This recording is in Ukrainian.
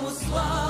Йому слава.